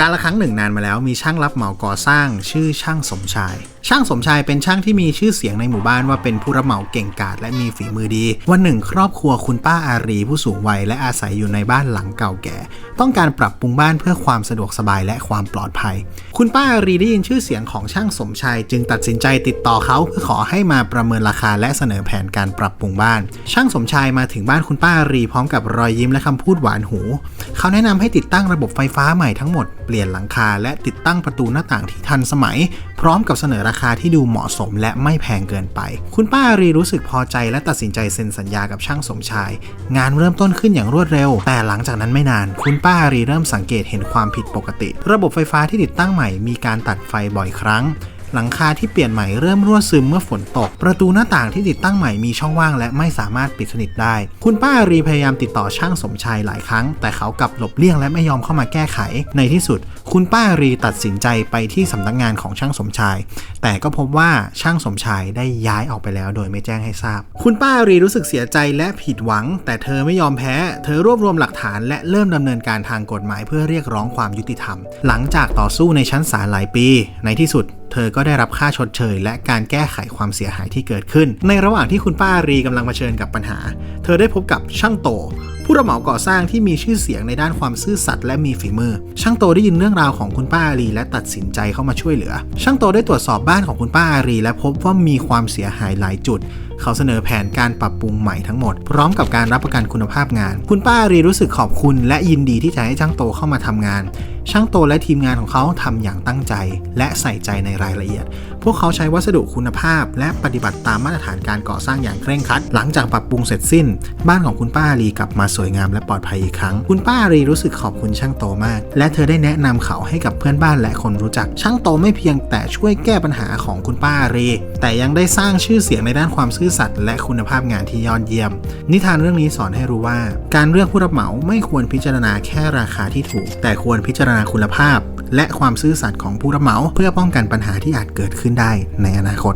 การละครั้งหนึ่งนานมาแล้วมีช่างรับเหมาก่อสร้างชื่อช่างสมชาย ช่างสมชายเป็นช่างที่มีชื่อเสียงในหมู่บ้านว่าเป็นผู้รับเหมาเก่งกาจและมีฝีมือดี วันหนึ่ง ครอบครัวคุณป้าอารีผู้สูงวัยและอาศัยอยู่ในบ้านหลังเก่าแก่ ต้องการปรับปรุงบ้านเพื่อความสะดวกสบายและความปลอดภัย คุณป้าอารีได้ยินชื่อเสียงของช่างสมชายจึงตัดสินใจติดต่อเขาเพื่อขอให้มาประเมินราคาและเสนอแผนการปรับปรุงบ้าน ช่างสมชายมาถึงบ้านคุณป้าอารีพร้อมกับรอยยิ้มและคำพูดหวานหู เขาแนะนำให้ติดตั้งระบบไฟฟ้าใหม่ทั้งหมดเปลี่ยนหลังคาและติดตั้งประตูหน้าต่างที่ทันสมัย พร้อมกับเสนอราคาที่ดูเหมาะสมและไม่แพงเกินไป คุณป้าอารีรู้สึกพอใจและตัดสินใจเซ็นสัญญากับช่างสมชาย งานเริ่มต้นขึ้นอย่างรวดเร็ว แต่หลังจากนั้นไม่นาน คุณป้าอารีเริ่มสังเกตเห็นความผิดปกติ ระบบไฟฟ้าที่ติดตั้งใหม่มีการตัดไฟบ่อยครั้ง หลังคาที่เปลี่ยนใหม่เริ่มรั่วซึมเมื่อฝนตก ประตูหน้าต่างที่ติดตั้งใหม่มีช่องว่างและไม่สามารถปิดสนิทได้ คุณป้าอารีพยายามติดต่อช่างสมชายหลายครั้ง แต่เขากลับหลบเลี่ยงและไม่ยอมเข้ามาแก้ไข ในที่สุด คุณป้าอารีตัดสินใจไปที่สำนักงานของช่างสมชาย แต่ก็พบว่าช่างสมชายได้ย้ายออกไปแล้วโดยไม่แจ้งให้ทราบ คุณป้าอารีรู้สึกเสียใจและผิดหวัง แต่เธอไม่ยอมแพ้ เธอรวบรวมหลักฐานและเริ่มดำเนินการทางกฎหมายเพื่อเรียกร้องความยุติธรรม หลังจากต่อสู้ในชั้นศาลหลายปี ในที่สุด เธอก็ได้รับค่าชดเชย และการแก้ไขความเสียหายที่เกิดขึ้น ในระหว่างที่คุณป้าอารีกำลังเผชิญกับปัญหา เธอได้พบกับช่างโต ผู้รับเหมาก่อสร้างที่มีชื่อเสียงในด้านความซื่อสัตย์และมีฝีมือ ช่างโตได้ยินเรื่องราวของคุณป้าอารีและตัดสินใจเข้ามาช่วยเหลือ ช่างโตได้ตรวจสอบบ้านของคุณป้าอารีและพบว่ามีความเสียหายหลายจุด เขาเสนอแผนการปรับปรุงใหม่ทั้งหมด พร้อมกับการรับประกันคุณภาพงาน คุณป้าอารีรู้สึกขอบคุณ และยินดีที่จะให้ช่างโตเข้ามาทำงาน ช่างโตและทีมงานของเขาทำอย่างตั้งใจ และใส่ใจในรายละเอียด พวกเขาใช้วัสดุคุณภาพ และปฏิบัติตามมาตรฐานการก่อสร้างอย่างเคร่งครัด หลังจากปรับปรุงเสร็จสิ้น บ้านของคุณป้าอารีกลับมาสวยงามและปลอดภัยอีกครั้ง คุณป้าอารีรู้สึกขอบคุณช่างโตมาก และเธอได้แนะนำเขาให้กับเพื่อนบ้านและคนรู้จัก ช่างโตไม่เพียงแต่ช่วยแก้ปัญหาของคุณป้าอารี แต่ยังได้สร้างชื่อเสียงในด้านความซื่อสัตย์และคุณภาพงานที่ยอดเยี่ยม นิทานเรื่องนี้สอนให้รู้ว่า การเลือกผู้รับเหมาไม่ควรพิจารณาแค่ราคาที่ถูก แต่ควรพิจารณาคุณภาพ และความซื่อสัตย์ของผู้รับเหมา เพื่อป้องกันปัญหาที่อาจเกิดขึ้นได้ในอนาคต